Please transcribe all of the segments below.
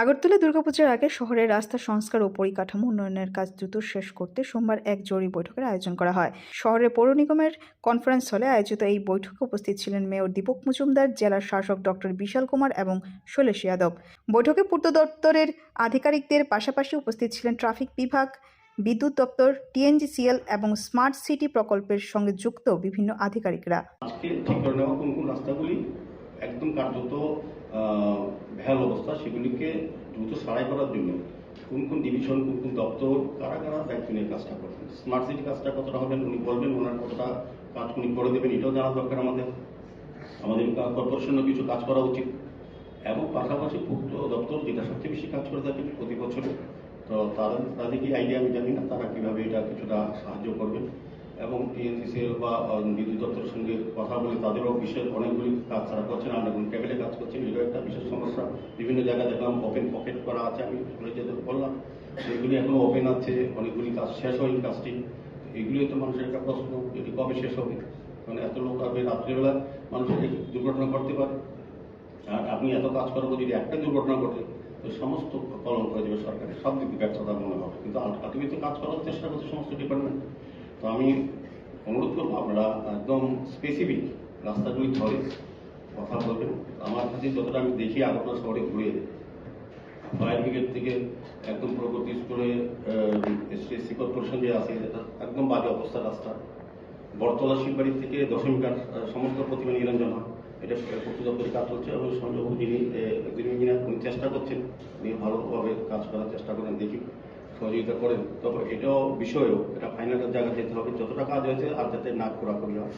আগরতলা দুর্গাপূজার আগে শহরের রাস্তা সংস্কার ও পরিকাঠামো উন্নয়নের কাজ দ্রুত শেষ করতে সোমবার এক জরুরি বৈঠকের আয়োজন করা হয়। শহরের পৌর নিগমের কনফারেন্স হলে আয়োজিত এই বৈঠকে উপস্থিত ছিলেন মেয়র দীপক মজুমদার, জেলার শাসক ডক্টর বিশাল কুমার এবং শৈলেশ যাদব। বৈঠকে পূর্ত দপ্তরের আধিকারিকদের পাশাপাশি উপস্থিত ছিলেন ট্রাফিক বিভাগ, বিদ্যুৎ দপ্তর, টিএনজিসিএল এবং স্মার্ট সিটি প্রকল্পের সঙ্গে যুক্ত বিভিন্ন আধিকারিকরা। একদম কার্যত বেহাল অবস্থা, সেগুলিকে দ্রুত সারাই করার জন্য কোন কোন ডিভিশন কোন কোন দপ্তর, কারা কারা দায়িত্ব নিয়ে কাজটা করবেন স্মার্ট সিটি কাজটা কতটা হবেন উনি বলবেন ওনার কতটা কাজ উনি করে দেবেন, এটাও জানা দরকার আমাদের। আমাদের কর্পোরেশনও কিছু কাজ করা উচিত। এবং পাশাপাশি পূর্ত দপ্তর যেটা সবচেয়ে বেশি কাজ করে থাকে প্রতি বছরে, তো তারা তাদের কি আইডিয়া আমি জানি না, তারা কীভাবে এটা কিছুটা সাহায্য করবেন এবং টিএনসিসিএল বা বিদ্যুৎ দপ্তরের সঙ্গে কথা বলে তাদেরও বিশেষ অনেকগুলি কাজ তারা করছেন আন্ডারগ্রাউন্ড কেবেলে কাজ করছেন, এটাও একটা বিশেষ সমস্যা। বিভিন্ন জায়গায় দেখলাম ওপেন পকেট করা আছে, আমি স্কুলে যেতে বললাম, সেগুলি এখনও ওপেন আছে, অনেকগুলি কাজ শেষ হয়নি কাজটি। এগুলি তো মানুষের একটা প্রশ্ন এটি কবে শেষ হবে? কারণ এত লোক আসবে রাত্রিবেলা, মানুষের দুর্ঘটনা ঘটতে পারে? আর আপনি এত কাজ পর যদি একটা দুর্ঘটনা ঘটে, তো সমস্ত কলম করে দেবে সরকারের। সব দিক ব্যর্থতা মনে হবে। কিন্তু আলটিমেটলি কাজ করার চেষ্টা করছে সমস্ত ডিপার্টমেন্ট তো আমি অনুরোধ করব আপনারা স্পেসিফিক রাস্তাগুলি ধরে কথা বলবেন আমার কাছে যতটা আমি দেখি আগরতলা শহরে ঘুরে ফায়ার ব্রিগেড থেকে একদম প্রগতি স্কুলে এসটিএসসি কর্পোরেশন যে আছে, এটা একদম বাজে অবস্থা রাস্তা। বটতলা শিলবাড়ি থেকে দশমী ঘাট সমস্ত প্রতিমা নিরঞ্জন হয় এটা পূর্ত দপ্তরে কাজ হচ্ছে এবং সংযোগ যিনি ইঞ্জিনিয়ার, উনি চেষ্টা করছেন। উনি ভালোভাবে কাজ করার চেষ্টা করেন, দেখি। সহযোগিতা করেন। তবে এটাও বিষয়েও, এটা ফাইনালের জায়গা যেতে হবে। যতটা কাজ হয়েছে, আর যাতে না খোরাখুরি হয়।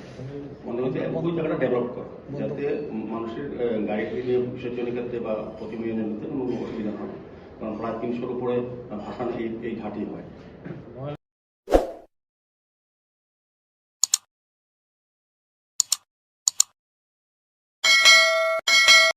মনে হচ্ছে ওই জায়গাটা ডেভেলপ করা। যাতে মানুষের গাড়ি নিয়ে বিসর্জনের ক্ষেত্রে বা প্রতিবেদনের ক্ষেত্রে কোনো অসুবিধা হয় কারণ প্রায় তিনশোর উপরে ভাসান এই এই ঘাটি হয়।